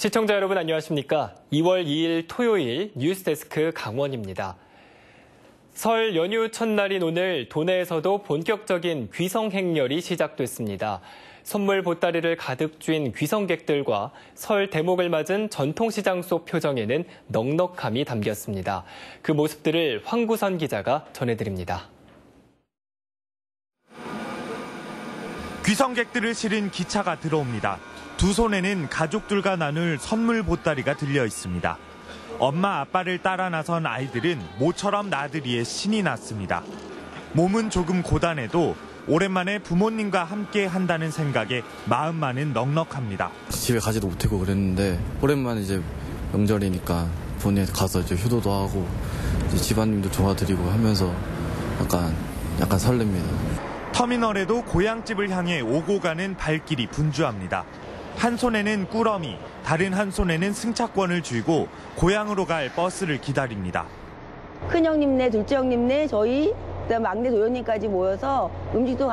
시청자 여러분 안녕하십니까? 2월 2일 토요일 뉴스데스크 강원입니다. 설 연휴 첫날인 오늘 도내에서도 본격적인 귀성 행렬이 시작됐습니다. 선물 보따리를 가득 쥔 귀성객들과 설 대목을 맞은 전통시장 속 표정에는 넉넉함이 담겼습니다. 그 모습들을 황구선 기자가 전해드립니다. 귀성객들을 실은 기차가 들어옵니다. 두 손에는 가족들과 나눌 선물 보따리가 들려 있습니다. 엄마 아빠를 따라 나선 아이들은 모처럼 나들이에 신이 났습니다. 몸은 조금 고단해도 오랜만에 부모님과 함께 한다는 생각에 마음만은 넉넉합니다. 집에 가지도 못하고 그랬는데 오랜만에 이제 명절이니까 본에 가서 이제 효도도 하고 이제 집안님도 도와드리고 하면서 약간 약간 설렙니다. 터미널에도 고향집을 향해 오고 가는 발길이 분주합니다. 한 손에는 꾸러미, 다른 한 손에는 승차권을 쥐고 고향으로 갈 버스를 기다립니다. 큰 형님네, 둘째 형님네, 저희, 그다음 막내 도현님까지 모여서 음식도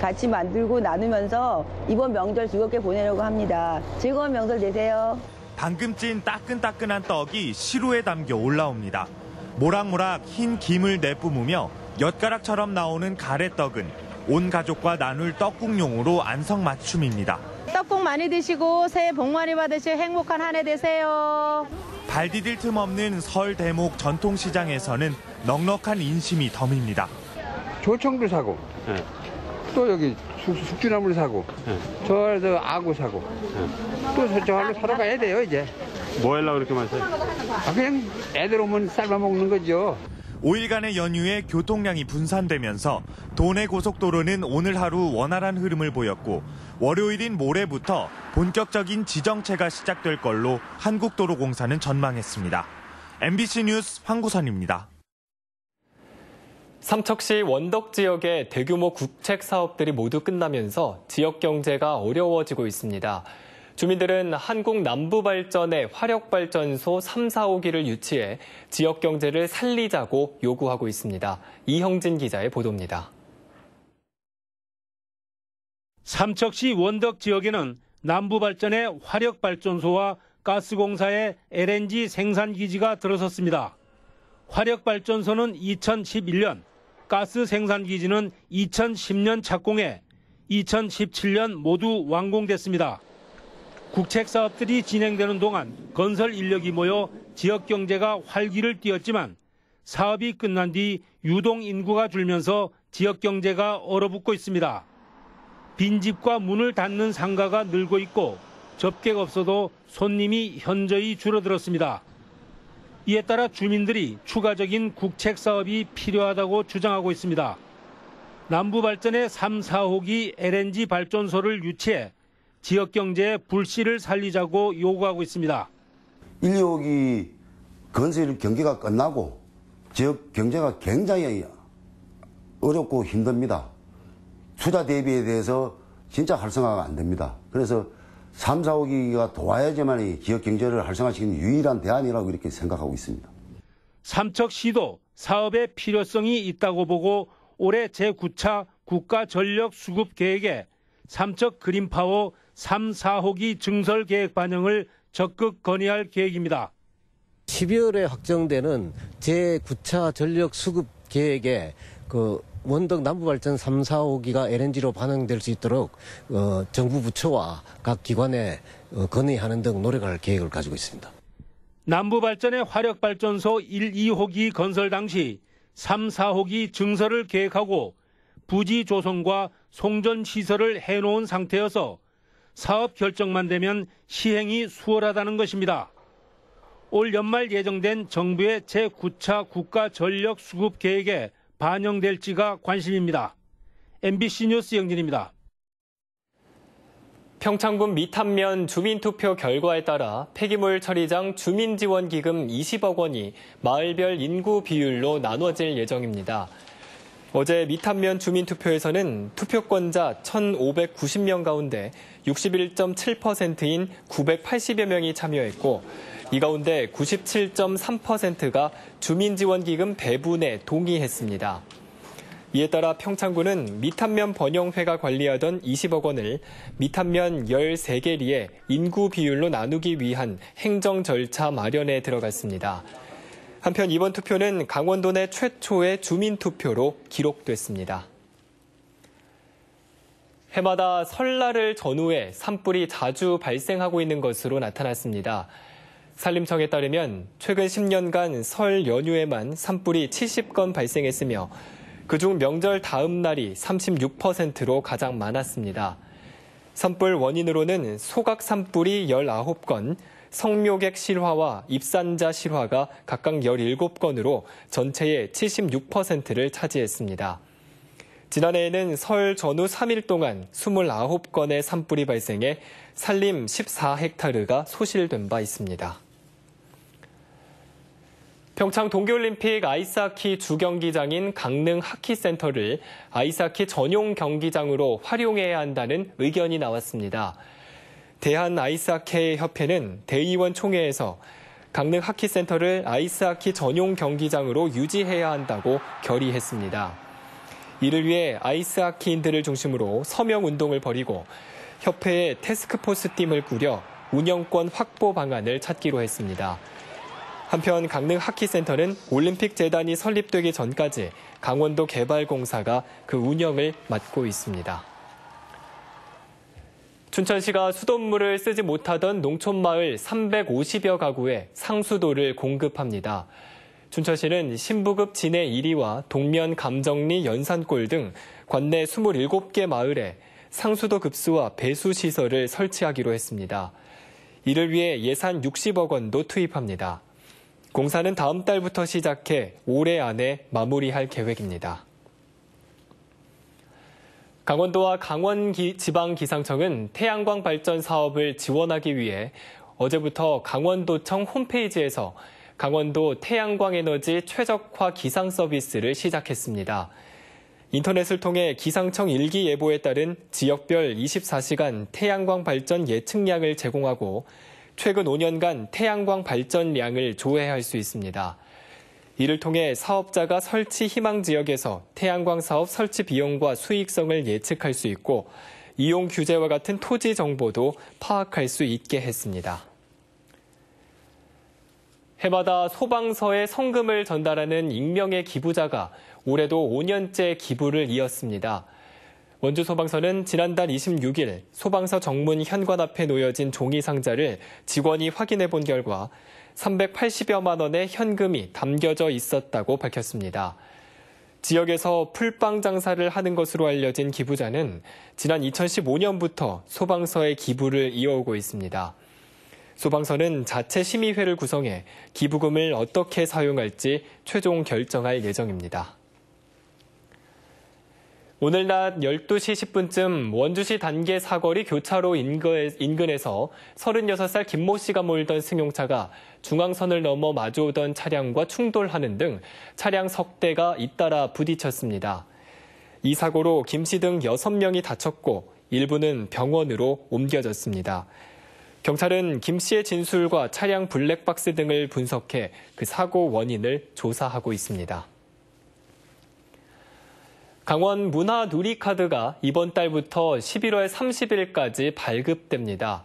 같이 만들고 나누면서 이번 명절 즐겁게 보내려고 합니다. 즐거운 명절 되세요. 방금 찐 따끈따끈한 떡이 시루에 담겨 올라옵니다. 모락모락 흰 김을 내뿜으며 엿가락처럼 나오는 가래떡은 온 가족과 나눌 떡국용으로 안성맞춤입니다. 떡국 많이 드시고 새해 복 많이 받으시고 행복한 한 해 되세요. 발 디딜 틈 없는 설 대목 전통시장에서는 넉넉한 인심이 덤입니다. 조청도 사고 네. 또 여기 숙, 숙주나물 사고 네. 저, 저 아구 사고 또 저걸로 사러 가야 돼요 이제 뭐 하려고 그렇게 많이 사요? 아, 그냥 애들 오면 삶아 먹는 거죠 5일간의 연휴에 교통량이 분산되면서 도내 고속도로는 오늘 하루 원활한 흐름을 보였고 월요일인 모레부터 본격적인 지정체가 시작될 걸로 한국도로공사는 전망했습니다. MBC 뉴스 황구선입니다. 삼척시 원덕 지역의 대규모 국책 사업들이 모두 끝나면서 지역 경제가 어려워지고 있습니다. 주민들은 한국 남부발전의 화력발전소 3, 4호기를 유치해 지역 경제를 살리자고 요구하고 있습니다. 이형진 기자의 보도입니다. 삼척시 원덕 지역에는 남부발전의 화력발전소와 가스공사의 LNG 생산기지가 들어섰습니다. 화력발전소는 2011년, 가스 생산기지는 2010년 착공해 2017년 모두 완공됐습니다. 국책 사업들이 진행되는 동안 건설 인력이 모여 지역 경제가 활기를 띠었지만 사업이 끝난 뒤 유동 인구가 줄면서 지역 경제가 얼어붙고 있습니다. 빈집과 문을 닫는 상가가 늘고 있고 접객 없어도 손님이 현저히 줄어들었습니다. 이에 따라 주민들이 추가적인 국책 사업이 필요하다고 주장하고 있습니다. 남부 발전의 3, 4호기 LNG 발전소를 유치해 지역 경제의 불씨를 살리자고 요구하고 있습니다. 1, 2호기 건설 경기가 끝나고 지역 경제가 굉장히 어렵고 힘듭니다. 투자 대비에 대해서 진짜 활성화가 안 됩니다. 그래서 3, 4호기가 도와야지만 지역 경제를 활성화시키는 유일한 대안이라고 이렇게 생각하고 있습니다. 삼척시도 사업의 필요성이 있다고 보고 올해 제9차 국가전력수급 계획에 삼척 그린파워 3, 4호기 증설 계획 반영을 적극 건의할 계획입니다. 12월에 확정되는 제9차 전력 수급 계획에 그 원덕 남부발전 3, 4호기가 LNG로 반응될 수 있도록 어, 정부 부처와 각 기관에 어, 건의하는 등 노력할 계획을 가지고 있습니다. 남부발전의 화력발전소 1, 2호기 건설 당시 3, 4호기 증설을 계획하고 부지 조성과 송전 시설을 해놓은 상태여서 사업 결정만 되면 시행이 수월하다는 것입니다. 올 연말 예정된 정부의 제9차 국가 전력 수급 계획에 반영될지가 관심입니다. MBC 뉴스 영진입니다. 평창군 미탄면 주민투표 결과에 따라 폐기물 처리장 주민지원기금 20억 원이 마을별 인구 비율로 나눠질 예정입니다. 어제 미탄면 주민투표에서는 투표권자 1,590명 가운데 61.7%인 980여 명이 참여했고 이 가운데 97.3%가 주민지원기금 배분에 동의했습니다. 이에 따라 평창구는 미탄면 번영회가 관리하던 20억 원을 미탄면 13개리의 인구 비율로 나누기 위한 행정 절차 마련에 들어갔습니다. 한편 이번 투표는 강원도 내 최초의 주민 투표로 기록됐습니다. 해마다 설날을 전후해 산불이 자주 발생하고 있는 것으로 나타났습니다. 산림청에 따르면 최근 10년간 설 연휴에만 산불이 70건 발생했으며 그중 명절 다음 날이 36%로 가장 많았습니다. 산불 원인으로는 소각 산불이 19건, 성묘객 실화와 입산자 실화가 각각 17건으로 전체의 76%를 차지했습니다. 지난해에는 설 전후 3일 동안 29건의 산불이 발생해 산림 14헥타르가 소실된 바 있습니다. 평창 동계올림픽 아이스하키 주경기장인 강릉 하키센터를 아이스하키 전용 경기장으로 활용해야 한다는 의견이 나왔습니다. 대한 아이스하키 협회는 대의원 총회에서 강릉 하키센터를 아이스하키 전용 경기장으로 유지해야 한다고 결의했습니다. 이를 위해 아이스하키인들을 중심으로 서명 운동을 벌이고 협회에 테스크포스 팀을 꾸려 운영권 확보 방안을 찾기로 했습니다. 한편 강릉 하키센터는 올림픽 재단이 설립되기 전까지 강원도 개발공사가 그 운영을 맡고 있습니다. 춘천시가 수돗물을 쓰지 못하던 농촌마을 350여 가구에 상수도를 공급합니다. 춘천시는 신부급 진해 1위와 동면 감정리 연산골 등 관내 27개 마을에 상수도 급수와 배수 시설을 설치하기로 했습니다. 이를 위해 예산 60억 원도 투입합니다. 공사는 다음 달부터 시작해 올해 안에 마무리할 계획입니다. 강원도와 강원 지방기상청은 태양광 발전 사업을 지원하기 위해 어제부터 강원도청 홈페이지에서 강원도 태양광 에너지 최적화 기상 서비스를 시작했습니다. 인터넷을 통해 기상청 일기 예보에 따른 지역별 24시간 태양광 발전 예측량을 제공하고 최근 5년간 태양광 발전량을 조회할 수 있습니다. 이를 통해 사업자가 설치 희망 지역에서 태양광 사업 설치 비용과 수익성을 예측할 수 있고 이용 규제와 같은 토지 정보도 파악할 수 있게 했습니다. 해마다 소방서에 성금을 전달하는 익명의 기부자가 올해도 5년째 기부를 이었습니다. 원주 소방서는 지난달 26일 소방서 정문 현관 앞에 놓여진 종이 상자를 직원이 확인해 본 결과 380여만 원의 현금이 담겨져 있었다고 밝혔습니다. 지역에서 풀빵 장사를 하는 것으로 알려진 기부자는 지난 2015년부터 소방서에 기부를 이어오고 있습니다. 소방서는 자체 심의회를 구성해 기부금을 어떻게 사용할지 최종 결정할 예정입니다. 오늘 낮 12시 10분쯤 원주시 단계 사거리 교차로 인근에서 36살 김모 씨가 몰던 승용차가 중앙선을 넘어 마주오던 차량과 충돌하는 등 차량 석 대가 잇따라 부딪혔습니다. 이 사고로 김 씨 등 6명이 다쳤고 일부는 병원으로 옮겨졌습니다. 경찰은 김 씨의 진술과 차량 블랙박스 등을 분석해 그 사고 원인을 조사하고 있습니다. 강원 문화 누리 카드가 이번 달부터 11월 30일까지 발급됩니다.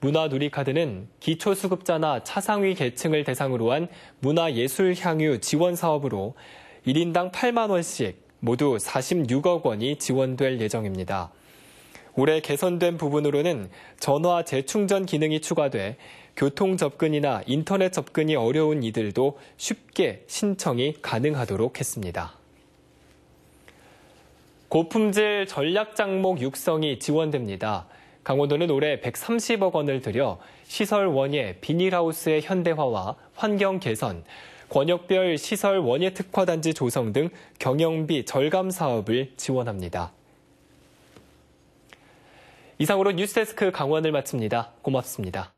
문화 누리 카드는 기초수급자나 차상위 계층을 대상으로 한 문화예술 향유 지원 사업으로 1인당 8만 원씩 모두 46억 원이 지원될 예정입니다. 올해 개선된 부분으로는 전화 재충전 기능이 추가돼 교통 접근이나 인터넷 접근이 어려운 이들도 쉽게 신청이 가능하도록 했습니다. 고품질 전략 장목 육성이 지원됩니다. 강원도는 올해 130억 원을 들여 시설 원예 비닐하우스의 현대화와 환경 개선, 권역별 시설 원예 특화단지 조성 등 경영비 절감 사업을 지원합니다. 이상으로 뉴스데스크 강원을 마칩니다. 고맙습니다.